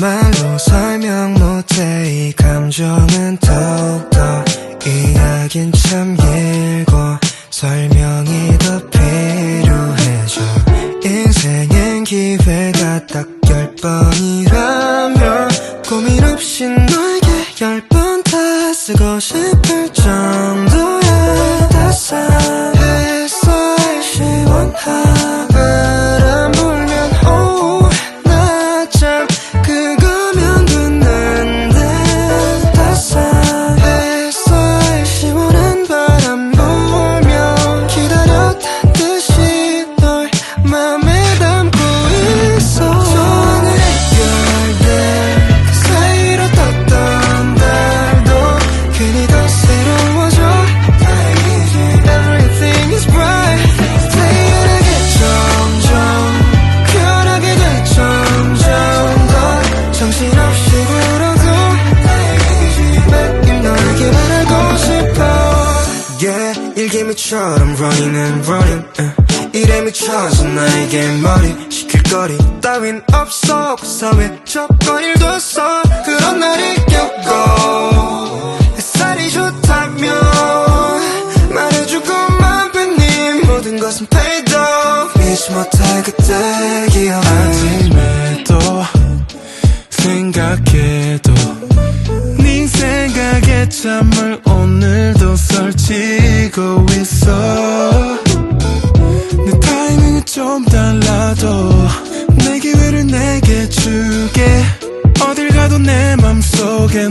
말로 설명 못해 이 감정은 더욱더 이야긴 참 길고 설명이 더 필요해져. 인생엔 기회가 딱 열 번이라면 고민 없이 너에게 열 번 다 쓰고 싶을 정도. 처럼 running and running uh. 일에 미쳐서 나에게 머리 시킬 거리. 따윈 없어 그 사회 조건 일도 없어. 그런 날이 겪고 햇살이 좋다면 말해주고만 뱉니 모든 것은 paid off. 잊지 못할 그때 기억 아침에도 생각해도 네 생각에 잠을 오늘도 설치 고 있어. 내 타이밍은 좀 달라도 내 기회를 내게 주게. 어딜 가도 내 맘속에